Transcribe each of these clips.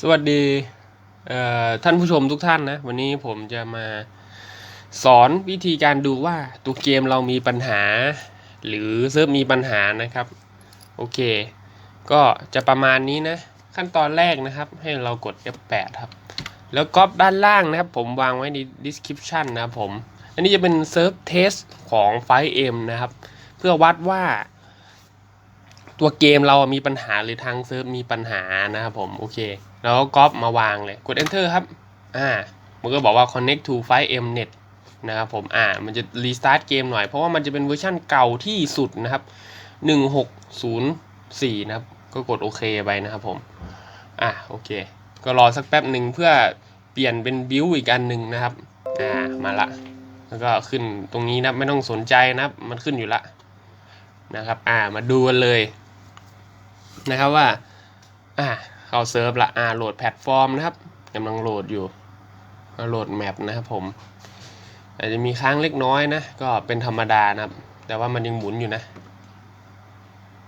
สวัสดีท่านผู้ชมทุกท่านนะ วันนี้ผมจะมาสอนวิธีการดูว่าตัวเกมเรามีปัญหา หรือเซิร์ฟมีปัญหานะครับ โอเค ก็จะประมาณนี้นะ ขั้นตอนแรกนะครับ ให้เรากด F8 ครับ แล้วก๊อปด้านล่างนะครับ ผมวางไว้ใน description นะครับผม อันนี้จะเป็นเซิร์ฟเทสของ 5M นะครับ เพื่อวัดว่า ตัวเกมเรามีปัญหาหรือทางเซิร์ฟมีปัญหานะครับผมโอเค แล้วก็ก๊อปมาวางเลยกด enter ครับอ่ามันก็บอกว่า connect to 5m net นะครับผมอ่ามันจะ restart เกมหน่อยเพราะว่ามันจะเป็นเวอร์ชั่นเก่าที่สุดนะครับ 1604 นะครับ ก็กดโอเคไปนะครับผมอ่าโอเค ก็รอสักแป๊บหนึ่งเพื่อเปลี่ยนเป็นบิวอีกอันหนึ่งนะครับอ่ามาละ แล้วก็ขึ้นตรงนี้นะไม่ต้องสนใจนะครับมันขึ้นอยู่ละนะครับ อ่ามาดูกันเลย นะครับว่าอ่าเข้าเซิร์ฟละอ่าโหลดแพลตฟอร์มนะครับกำลังโหลดอยู่โหลดแมปนะครับผมอาจจะมีค้างเล็กน้อยนะ ก็เป็นธรรมดานะครับ แต่ว่ามันยังหมุนอยู่นะ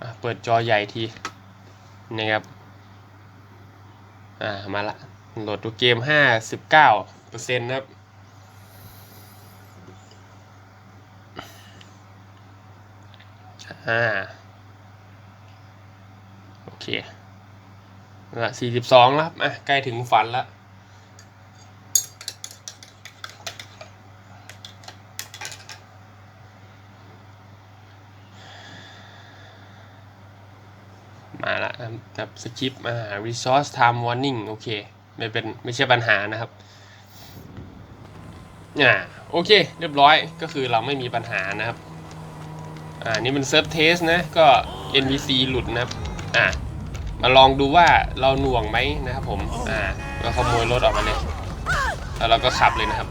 ะเปิดจอใหญ่ทีนะครับอ่ามาละโหลดตัวเกม 59%นะครับอ่า เคละสี่สิบสองแล้วอะใกล้ถึงฝันแล้วมาละครับกับสคริปต์มา resource time warning โอเค ไม่เป็น ไม่ใช่ปัญหานะครับอ่าโอเค เรียบร้อยก็คือเราไม่มีปัญหานะครับ อ่า นี่มันเซิร์ฟเทสนะ ก็ NPC หลุดนะครับ อ่ามาลองดูว่าเราหน่วงไหมนะครับผมอ่าเราขโมยรถออกมาเลยแล้วเราก็ขับเลยนะครับ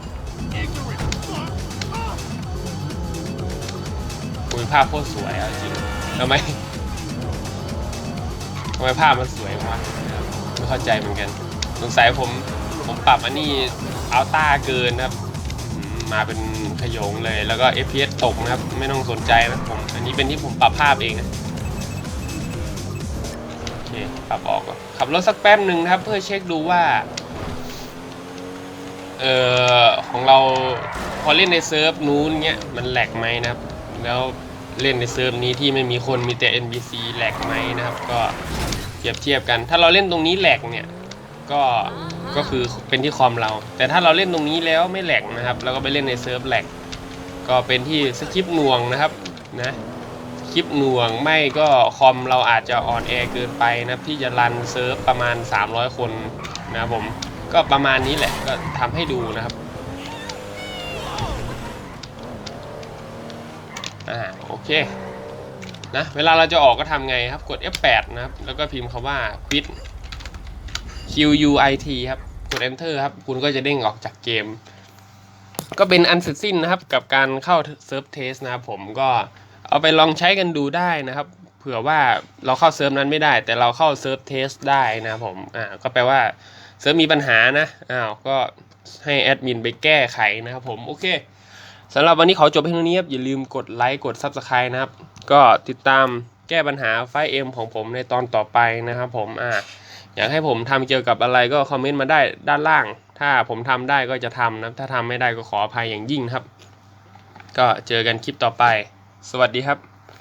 คุยภาพโคตรสวยอะจริงทำไมทำไมภาพมันสวยวะไม่เข้าใจเหมือนกันสงสัยผมผมปรับอันนี้อัลต้าเกินนะครับอืมมาเป็นขโยงเลยแล้วก็ FPS ตกนะครับ ไม่ต้องสนใจนะผม อันนี้เป็นที่ผมปรับภาพเองนะโอเค ปรับออกขับรถสักแป๊บหนึ่งนะครับ เพื่อเช็คดูว่า เอ่อของเราพอเล่นในเซิร์ฟนู้นเงี้ยมันแหลกไหมนะครับ แล้วเล่นในเซิร์ฟนี้ที่ไม่มีคนมีแต่ NPC แหลกไหมนะครับ ก็เทียบเทียบกัน ถ้าเราเล่นตรงนี้แหลกเนี่ยก็ก็คือเป็นที่คอมเรา แต่ถ้าเราเล่นตรงนี้แล้วไม่แหลกนะครับ แล้วก็ไปเล่นในเซิร์ฟแหลกก็เป็นที่สคริปต์น่วงนะครับนะ คลิปหน่วงไม่ก็คอมเราอาจจะออนแอร์เกินไปนะที่จะรันเซิร์ฟประมาณ 300 คนนะครับผมก็ประมาณนี้แหละก็ทำให้ดูนะครับอ่าโอเคนะเวลาเราจะออกก็ทำไงครับกด F8 นะครับ แล้วก็พิมพ์คำว่า quit Q U I T ครับ กด enter ครับ คุณก็จะเด้งออกจากเกม ก็เป็นอันเสร็จสิ้นนะครับ กับการเข้าเซิร์ฟเทสนะครับผมก็ เอาไปลองใช้กันดูได้นะครับ เผื่อว่าเราเข้าเซิร์ฟนั้นไม่ได้ แต่เราเข้าเซิร์ฟเทสได้นะผมอ่าก็แปลว่าเซิร์ฟมีปัญหานะอ้าวก็ให้แอดมินไปแก้ไขนะครับผมโอเคสำหรับวันนี้ขอจบเพียงเท่านี้ครับอย่าลืมกดไลค์กด Subscribe นะครับ ก็ติดตามแก้ปัญหาไฟเอ็มของผมในตอนต่อไปนะครับผมอ่าอยากให้ผมทำเกี่ยวกับอะไรก็คอมเมนต์มาได้ด้านล่าง ถ้าผมทำได้ก็จะทำนะถ้าทำไม่ได้ก็ขออภัยอย่างยิ่งครับ ก็เจอกันคลิปต่อไป สวัสดีครับ